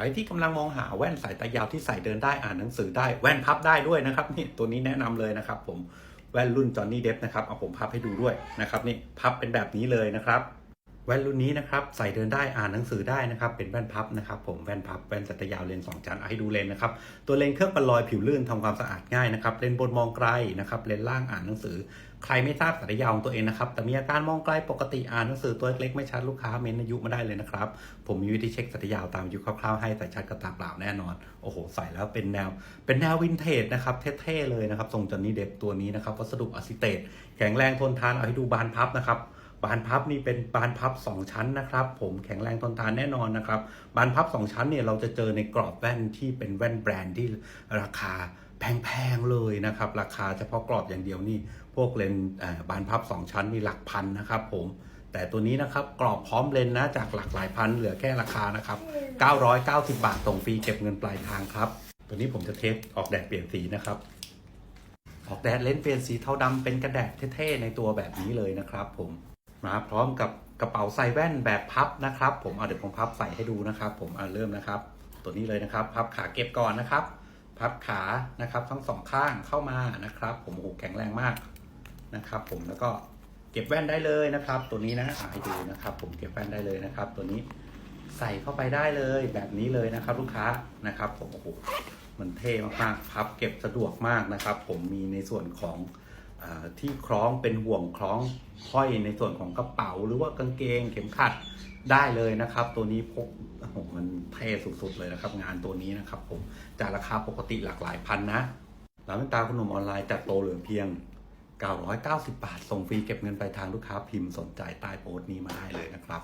รที่กำลังมองหาแว่นสายตายาวที่ใส่เดินได้อ่านหนังสือได้แว่นพับได้ด้วยนะครับนี่ตัวนี้แนะนำเลยนะครับ ผมแว่นรุ่นจอห์นนี่เดฟนะครับเอาผมพับให้ดูด้วยนะครับนี่พับเป็นแบบนี้เลยนะครับ ว่นรุ่นนี้นะครับใส่เดินได้อ่านหนังสือได้นะครับเป็นแว่นพับนะครับผมแว่นพับแว่นสายตยาวเลนส์สองชั้นเอาให้ดูเลนนะครับตัวเลนเครื่องประลอยผิวลื่นทำความสะอาดง่ายนะครับเลนบนมองไกลนะครับเลนล่างอ่านหนังสือ ใครไม่ทราบสายตยาวของตัวเองนะครับแต่มีอาการมองไกลปกติอ่านหนังสือตัวเล็กไม่ชัดลูกค้าเม้นอายุมาได้เลยนะครับผมมีวิธีเช็คสายตยาวตามอายุคร่าวๆให้แต่ชัดกับตาเปล่าแน่นอนโอ้โหใส่แล้วเป็นแนว เป็นแนววินเทจนะครับเท่ๆเลยนะครับทรงจอนนี่เดฟตัวนี้นะครับวัสดุอะซิเตตแข็งแรงทนทานเอาให้ดูบานพับนะครับ บานพับนี่เป็นบานพับ 2 ชั้นนะครับ ผมแข็งแรงทนทานแน่นอนนะครับ บานพับ 2 ชั้นเนี่ยเราจะเจอในกรอบแว่นที่เป็นแว่นแบรนด์ที่ราคาแพงๆเลยนะครับ ราคาเฉพาะกรอบอย่างเดียวนี่ พวกเลนบานพับ 2 ชั้นนี่หลักพันนะครับผมแต่ตัวนี้นะครับกรอบพร้อมเลนนะจากหลักหลายพันเหลือแค่ราคานะครับ 990 บาทส่งฟรีเก็บเงินปลายทางครับ ตัวนี้ผมจะเทสออกแดดเปลี่ยนสีนะครับ ออกแดดเลนเปลี่ยนสีเทาดำเป็นกระแดดเท่ๆในตัวแบบนี้เลยนะครับผม มาพร้อมกับกระเป๋าใส่แว่นแบบพับนะครับ ผมเอาเดี๋ยวผมพับใส่ให้ดูนะครับ ผมเอาเริ่มนะครับ ตัวนี้เลยนะครับ พับขาเก็บก่อนนะครับ พับขานะครับทั้งสองข้างเข้ามานะครับ ผมโอ้โหแข็งแรงมากนะครับ ผมแล้วก็เก็บแว่นได้เลยนะครับ ตัวนี้นะอะให้ดูนะครับ ผมเก็บแว่นได้เลยนะครับ ตัวนี้ใส่เข้าไปได้เลยแบบนี้เลยนะครับ ลูกค้านะครับ ผมโอ้โหมันเท่มากๆพับเก็บสะดวกมากนะครับ ผมมีในส่วนของ ที่คล้องเป็นห่วงคล้องห้อยในส่วนของกระเป๋า หรือว่ากางเกงเข็มขัดได้เลยนะครับ ตัวนี้พกโอ้โหมันเท่สุดๆเลยนะครับ งานตัวนี้นะครับ ผมจากราคาปกติหลากหลายพันนะร้านแว่นตาคุณหนุ่มออนไลน์จัดโปรเหลือเพียง 990 บาท ส่งฟรีเก็บเงินปลายทางลูกค้าพิมพ์สนใจใต้โพสต์นี้มาได้เลยนะครับ